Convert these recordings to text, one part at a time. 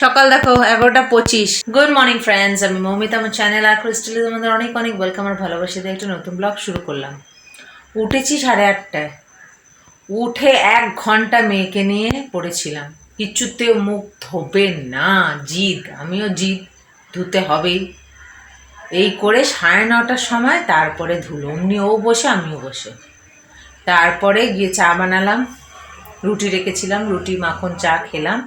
সকাল দেখো, এগারোটা পঁচিশ। গুড মর্নিং ফ্রেন্ডস আমি মৌমিতা, আমার চ্যানেল আর ক্রিস্টালে তোমাদের অনেক অনেক ওয়েলকাম আর ভালোবাসা দিয়ে একটা নতুন ব্লগ শুরু করলাম। উঠেছি সাড়ে আটটায়। উঠে এক ঘণ্টা মেয়েকে নিয়ে পড়েছিলাম। কিচ্ছুতেও মুখ ধোবে না, জিদ। আমিও জিদ, ধুতে হবেই। এই করে সাড়ে নটার সময় তারপরে ধুলো। অমনি ও বসে, আমিও বসে। তারপরে গিয়ে চা বানালাম। রুটি রেখেছিলাম, রুটি, মাখন, চা খেলাম।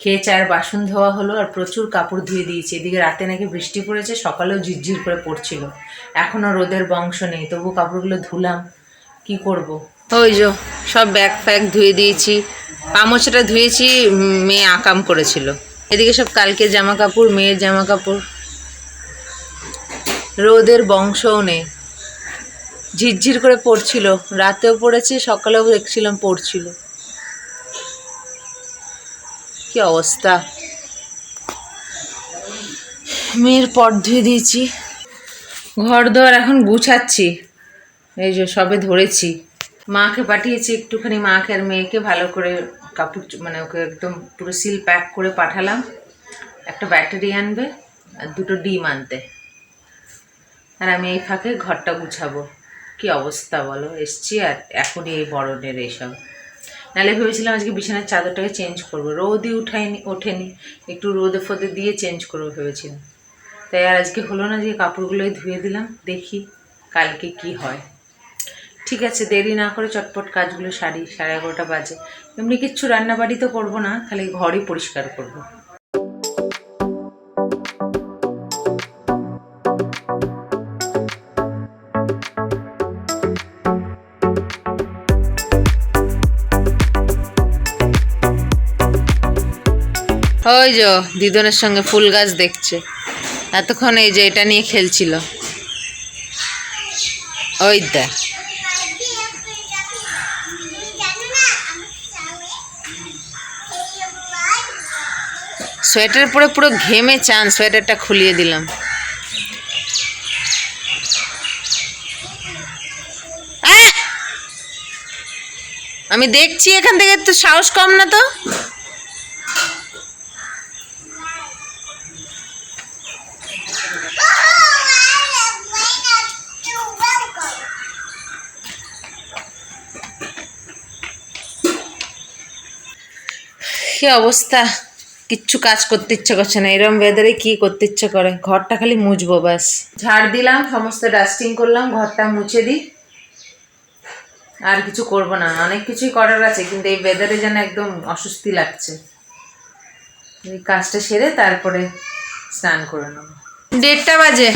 খেয়ে চায়ের বাসন ধোয়া হলো আর প্রচুর কাপড় ধুয়ে দিয়েছি। এদিকে রাতে নাকি বৃষ্টি পড়েছে, সকালেও ঝিরঝির করে পড়ছিল। এখনও রোদের বংশ নেই তবু কাপড়গুলো ধুলাম। কি করব। ওই যো সব ব্যাগ ফ্যাগ ধুয়ে দিয়েছি। পামোচাটা ধুয়েছি, মেয়ে আকাম করেছিল। এদিকে সব কালকে জামা কাপড় মেয়ের জামা কাপড় রোদের বংশও নেই। ঝিরঝির করে পড়ছিল। রাতেও পড়েছে, সকালেও দেখছিলাম পড়ছিল। কি অবস্থা? মেয়ের পট ধুয়ে দিয়েছি। ঘর দোয়ার এখন গুছাচ্ছি। এই যে সবে ধরেছি। মাকে পাঠিয়েছি একটুখানি, মাকে আর মেয়েকে ভালো করে কাপড় মানে ওকে একদম পুরো সিল প্যাক করে পাঠালাম। একটা ব্যাটারি আনবে আর দুটো ডিম আনতে। আর আমি এই ফাঁকে ঘরটা গুছাবো। কি অবস্থা বলো? এসছি আর এখনই এই বরণের এইসব নাহলে ভেবেছিলাম আজকে বিছানার চাদরটাকে চেঞ্জ করব। রোদই উঠায়নি, ওঠেনি। একটু রোদে ফোদে দিয়ে চেঞ্জ করব ভেবেছিলাম। তাই আর আজকে হলো না যে কাপড়গুলোই ধুয়ে দিলাম, দেখি কালকে কি হয়। ঠিক আছে, দেরি না করে চটপট কাজগুলো সারি, সাড়ে এগারোটা বাজে। এমনি কিচ্ছু রান্না বাড়ি তো করব না, খালি ঘরই পরিষ্কার করব। ওই যে দিদনের সঙ্গে ফুল গাছ দেখছে। এতক্ষণ এই যে এটা নিয়ে খেলছিল। ওই দেখ। সোয়েটার পরে পুরো ঘেমে চান, সোয়েটারটা খুলিয়ে দিলাম! আমি দেখছি এখান থেকে তো সাহস কম না তো? কি অবস্থা? কিচ্ছু কাজ করতে ইচ্ছে করছে না। এরম ওয়েদারে কি করতে ইচ্ছে করে? ঘরটা খালি মুছবো, ব্যাস। ঝাড় দিলাম, সমস্ত ডাস্টিং করলাম, ঘরটা মুছে দিই। আর কিছু করব না। অনেক কিছুই করার আছে, কিন্তু এই ওয়েদারে যেন একদম অস্বস্তি লাগছে। এই কাজটা সেরে তারপরে স্নান করে নেব। দেড়টা বাজে।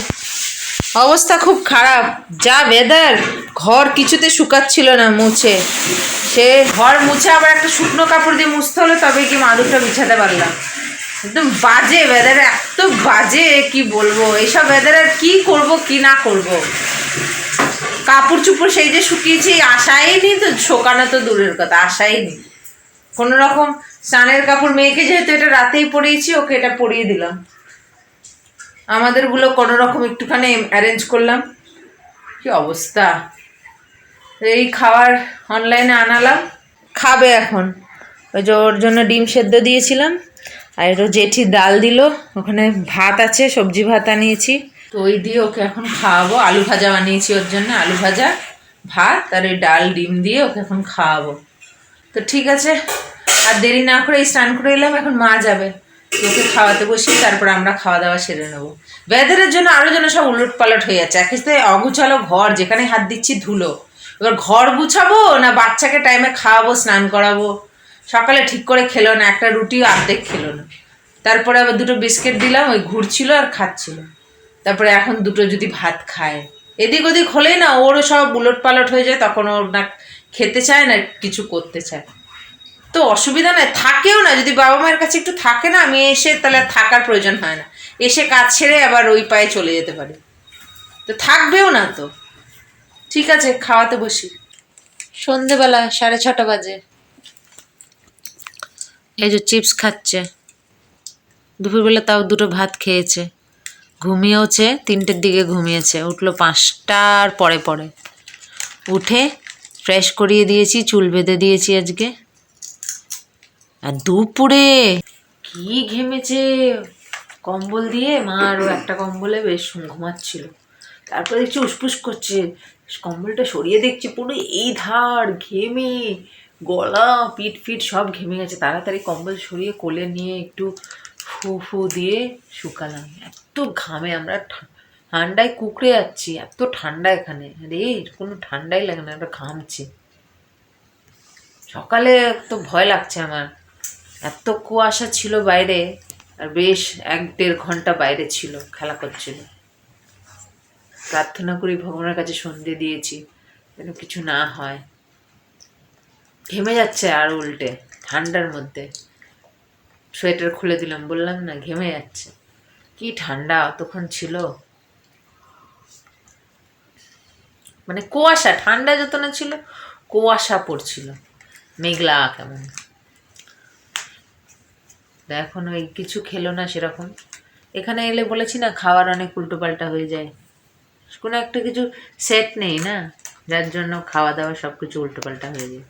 অবস্থা খুব খারাপ। যা ওয়েদার ঘর কিছুতে শুকাচ্ছিল না, মুছে। সে ঘর মুছে আবার একটা শুকনো কাপড় দিয়ে মুছতে হলো তবে কি মাদুরটা বিছাতে পারলাম। একদম বাজে ওয়েদারে এত বাজে, কি বলব? এইসব আর কি করব, কি না করব? কাপড় চুপড় সেই যে শুকিয়েছি আশাই নি তো, শোকানো তো দূরের কথা, আশাই নি কোনো রকম স্নানের কাপড় মেয়েকে যেহেতু এটা রাতেই পরিয়েছি, ওকে এটা পরিয়ে দিলাম। আমাদেরগুলো কোনো রকম একটুখানি অ্যারেঞ্জ করলাম। কি অবস্থা? এই খাবার অনলাইনে আনালাম। খাবে এখন। ওই যে ওর জন্য ডিম সেদ্ধ দিয়েছিলাম। আর একটু জেঠি ডাল দিল। ওখানে ভাত আছে, সবজি ভাত আনিয়েছি। তো ওই দিয়ে ওকে এখন খাওয়াবো। আলু ভাজা বানিয়েছি ওর জন্য। আলু ভাজা, ভাত আর ওই ডাল, ডিম দিয়ে ওকে এখন খাওয়াবো। তো ঠিক আছে। আর দেরি না করে স্নান করে এলাম। এখন মা যাবে। ওকে খাওয়াতে বসি, তারপর আমরা খাওয়া দাওয়া সেরে নেব। ওয়েদারের জন্য আরও যেন সব উলট পালট হয়ে যাচ্ছে। একে অগুছালো ঘর, যেখানে হাত দিচ্ছি ধুলো। এবার ঘর গুছাবো না বাচ্চাকে টাইমে খাওয়াবো, স্নান করাবো? সকালে ঠিক করে খেলো না, একটা রুটিও অর্ধেক খেলো না। তারপরে আবার দুটো বিস্কিট দিলাম, ওই ঘুরছিল আর খাচ্ছিল। তারপরে এখন দুটো যদি ভাত খায়। এদিক ওদিক হলেই না, ওরও সব উলট পালট হয়ে যায়, তখন ওর না খেতে চায় না, কিছু করতে চায় তো অসুবিধা নাই, থাকেও না, যদি বাবা মায়ের কাছে একটু থাকে না, আমি এসে তাহলে থাকার প্রয়োজন হয় না। এসে কাজ ছেড়ে আবার ওই পায়ে চলে যেতে পারি। তো থাকবেও না তো। ঠিক আছে, খাওয়াতে বসি। সন্ধেবেলা, সাড়ে ছটা বাজে। এই যে চিপস খাচ্ছে। দুপুরবেলা তাও দুটো ভাত খেয়েছে। ঘুমিয়েওছে, তিনটের দিকে ঘুমিয়েছে। উঠল পাঁচটার পরে পরে। উঠে ফ্রেশ করিয়ে দিয়েছি, চুল বেঁধে দিয়েছি আজকে। আর দুপুরে কি ঘেমেছে? কম্বল দিয়ে মা আরও একটা কম্বলে বেশ ঘুমাচ্ছিল। তারপরে দেখছি উসপুস করছে। কম্বলটা সরিয়ে দেখছি পুরো এই ধার, ঘেমে, গলা পিট ফিট সব ঘেমে গেছে। তাড়াতাড়ি কম্বল সরিয়ে কোলে নিয়ে একটু ফু ফু দিয়ে শুকালাম। এত ঘামে আমরা ঠান্ডায় কুকড়ে যাচ্ছি। এত ঠান্ডা এখানে। রে কোনো ঠান্ডাই লাগে না আমরা ঘামছি। সকালে তো ভয় লাগছে আমার। এত কুয়াশা ছিল বাইরে আর বেশ এক দেড় ঘণ্টা বাইরে ছিল খেলা করছিল। প্রার্থনা করি ভগবানের কাছে সন্ধে দিয়েছি যেন কিছু না হয়। ঘেমে যাচ্ছে আর উল্টে, ঠান্ডার মধ্যে। সোয়েটার খুলে দিলাম, বললাম, না, ঘেমে যাচ্ছে। কি ঠান্ডা? অতক্ষণ ছিল? মানে কুয়াশা, ঠান্ডা যত না ছিল, কুয়াশা পড়ছিল। মেঘলা কেমন তা এখন ওই কিছু খেলো না সেরকম। এখানে এলে বলেছি না, খাওয়ার অনেক উল্টোপাল্টা হয়ে যায়। কোনো একটা কিছু সেট নেই না, যার জন্য খাওয়া দাওয়া সব কিছু উল্টোপাল্টা হয়ে যায়।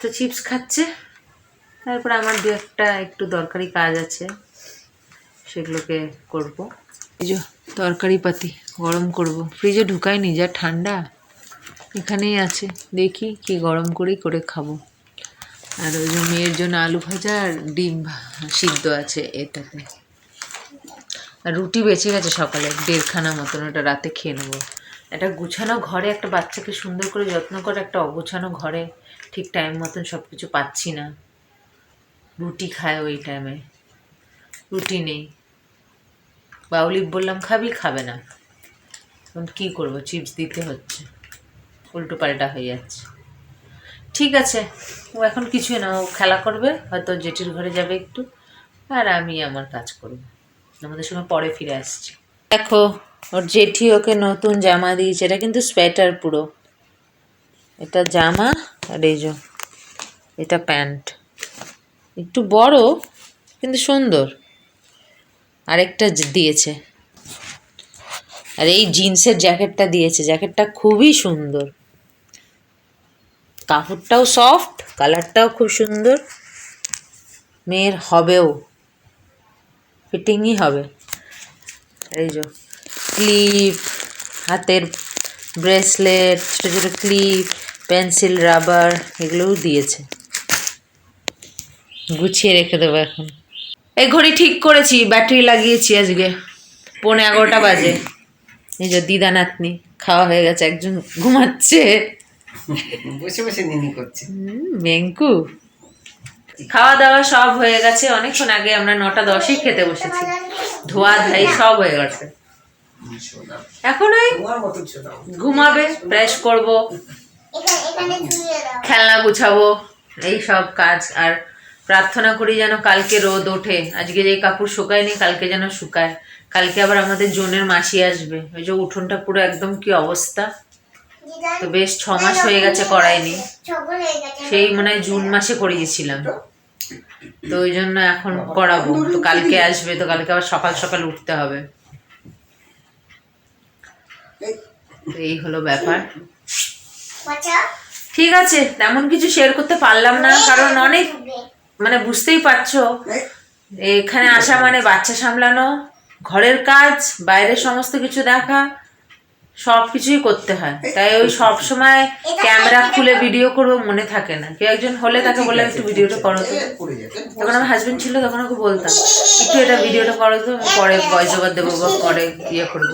তো চিপস খাচ্ছে, তারপর আমার দু একটা একটু দরকারি কাজ আছে, সেগুলোকে করব। যে তরকারি পাতি গরম করব। ফ্রিজে ঢুকাইনি, যা ঠান্ডা, এখানেই আছে। দেখি কি গরম করেই করে খাব। আর ওই যে মেয়ের জন্য আলু ভাজা আর ডিম সিদ্ধ আছে এটাতে। আর রুটি বেঁচে গেছে সকালে, দেড়খানা মতন, ওটা রাতে খেয়ে নেব। একটা গুছানো ঘরে, একটা বাচ্চাকে সুন্দর করে যত্ন করে, একটা অগুছানো ঘরে ঠিক টাইম মতন সব কিছু পাচ্ছি না। রুটি খায় ওই টাইমে রুটি নেই। বাউলি বললাম, খাবি? খাবে না। এখন কী করব? চিপস দিতে হচ্ছে। উল্টো পাল্টা হয়ে যাচ্ছে। ঠিক আছে। ও এখন কিছুই না, ও খেলা করবে, হয়তো জেঠির ঘরে যাবে একটু। আর আমি আমার কাজ করব। আমাদের সঙ্গে পরে ফিরে আসছি। দেখো, ওর জেঠি ওকে নতুন জামা দিয়েছে। এটা কিন্তু সোয়েটার পুরো। এটা জামা আর এই যে, এটা প্যান্ট। একটু বড়, কিন্তু সুন্দর। আরেকটা দিয়েছে। আর এই জিন্সের জ্যাকেটটা দিয়েছে। জ্যাকেটটা খুবই সুন্দর। কাপড়টাও সফট কালারটাও খুব সুন্দর। মেয়ের হবেও। ফিটিংই হবে। এই যে ক্লিপ হাতের ব্রেসলেট ছোটো ছোটো ক্লিপ পেন্সিল রাবার এগুলোও দিয়েছে। গুছিয়ে রেখে দেবো এখন। এই ঘড়ি ঠিক করেছি, ব্যাটারি লাগিয়েছি আজকে। পৌনে এগারোটা বাজে। এই যে দিদা নাতনি খাওয়া হয়ে গেছে, একজন ঘুমাচ্ছে। বসে বসে নিনি করছে। মেঙ্কু। খাওয়া দাওয়া সব হয়ে গেছে। অনেকক্ষণ আগে আমরা নটা দশেই খেতে বসেছি। ধোয়া ধাই সব হয়ে গেছে। এখন ওই ঘুমাবে, ব্রাশ করব, খেলনা গুছাবো, এই সব কাজ। আর প্রার্থনা করি যেন কালকে রোদ ওঠে। আজকে যে কাপড় শুকায়নি, কালকে যেন শুকায়। কালকে আবার আমাদের জোনের মাসি আসবে। ওই যে উঠোনটা পুরো একদম কি অবস্থা। তো বেশ ছ মাস হয়ে গেছে করাইনি। সেই মনে হয় জুন মাসে করিয়েছিলাম। তো ওই জন্য এখন করাবো। তো কালকে আসবে তো কালকে আবার সকাল সকাল উঠতে হবে। এই, হলো ব্যাপার। ঠিক আছে তেমন কিছু শেয়ার করতে পারলাম না কারণ অনেক মানে বুঝতেই পারছ। এখানে আসা মানে বাচ্চা সামলানো ঘরের কাজ বাইরের সমস্ত কিছু দেখা সব কিছুই করতে হয়। তাই ওই সব সময় ক্যামেরা খুলে ভিডিও করব মনে থাকে না। কেউ একজন হলে তাকে বললাম একটু ভিডিওটা করো তো। তখন আমার হাজবেন্ড ছিল তখন ওকে বলতাম একটু এটা ভিডিওটা করো তো আমি পরে ভয়েস ওভার দেবো বা পরে ইয়ে করব।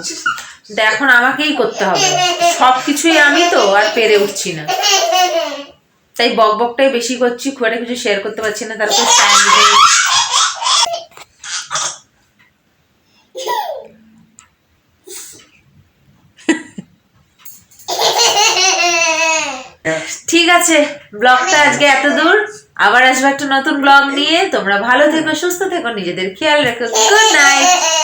কিন্তু এখন আমাকেই করতে হবে। সব কিছুই আমি তো আর পেরে উঠছি না। তাই বক বকটাই বেশি করছি খুব একটা কিছু শেয়ার করতে পারছি না তারপর ঠিক আছে, ব্লগটা আজকে এত দূর। আবার আসব একটা নতুন ব্লগ নিয়ে। তোমরা ভালো থেকো, সুস্থ থেকো, নিজেদের খেয়াল রেখো। Good night